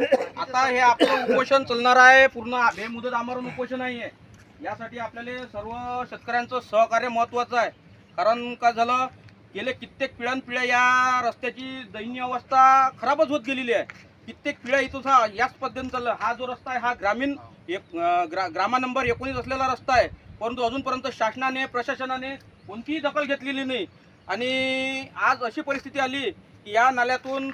आता हे आपलं उपोषण चालणार आहे. पूर्ण बेमुदत आमरण उपोषण आहे यासाठी आपल्याला सर्व शेतकऱ्यांचं सहकार्य महत्वाचं आहे. कारण काय झालं? गेले कित्येक पिढ्यानपिढ्या या रस्त्याची दयनीय अवस्था खराबच होत गेलेली आहे. कित्येक पिढ्या इथं याच पद्धतीनं चाललं. हा जो रस्ता आहे हा ग्रामीण एक ग्रा ग्रामा नंबर एकोणीस असलेला रस्ता आहे. परंतु अजूनपर्यंत शासनाने प्रशासनाने कोणतीही दखल घेतलेली नाही. आणि आज अशी परिस्थिती आली की या नाल्यातून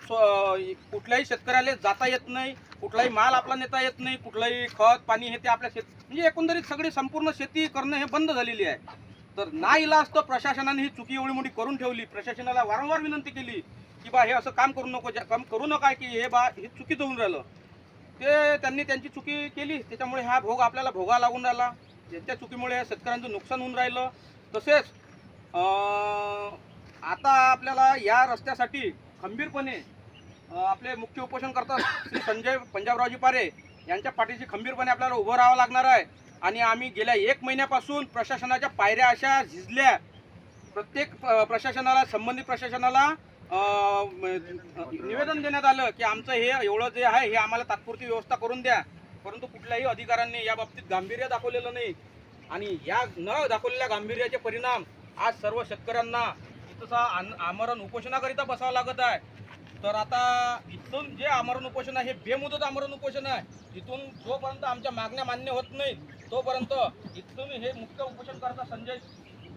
कुठल्याही शेतकऱ्याला जाता येत नाही कुठलाही माल आपला नेता येत नाही कुठलाही खत पाणी हे ते आपल्या शेत म्हणजे एकंदरीत सगळी संपूर्ण शेती करणं हे बंद झालेली आहे. तर ना इलाज तर प्रशासनाने ही चुकी एवढी मोठी करून ठेवली. प्रशासनाला वारंवार विनंती केली की बा हे असं काम करू नको ज्या- काम करू नका की हे बा हे चुकीचं होऊन राहिलं. ते त्यांनी त्यांची चुकी केली. त्याच्यामुळे हा भोग आपल्याला भोगा लागून राहिला. त्यांच्या चुकीमुळे शेतकऱ्यांचं नुकसान होऊन राहिलं. तसेच आपल्याला या रस्त्यासाठी खंबीरपणे आपले मुख्य उपोषण करतात श्री संजय पंजाबरावजी पारे यांच्या पाठीशी खंबीरपणे आपल्याला उभं राहावं लागणार आहे. आणि आम्ही गेल्या एक महिन्यापासून प्रशासनाच्या पायऱ्या अशा झिजल्या. प्रत्येक प्रशासनाला संबंधित प्रशासनाला निवेदन देण्यात आलं की आमचं हे एवढं जे आहे हे आम्हाला तात्पुरती व्यवस्था करून द्या. परंतु कुठल्याही अधिकाऱ्यांनी या बाबतीत गांभीर्य दाखवलेलं नाही. आणि या न दाखवलेल्या गांभीर्याचे परिणाम आज सर्व शेतकऱ्यांना इथं आमरण उपोषणाकरिता बसावं लागत आहे. तर आता इथून जे आमरण उपोषण आहे हे बेमुदत आमरण उपोषण आहे. इथून जोपर्यंत आमच्या मागण्या मान्य होत नाही तोपर्यंत इथून हे मुख्य उपोषण करता संजय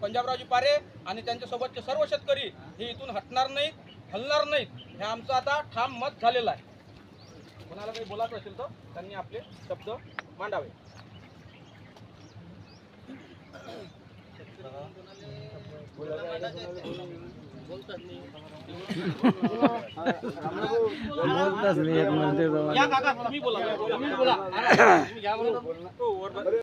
पंजाबरावजी पारे आणि त्यांच्यासोबतचे सर्व शेतकरी हे इथून हटणार नाहीत हलणार नाहीत. हे आमचं आता ठाम मत झालेलं आहे. कोणाला काही बोलायचं असेल तर त्यांनी आपले शब्द मांडावे. बोलताच नाही. येत म्हणते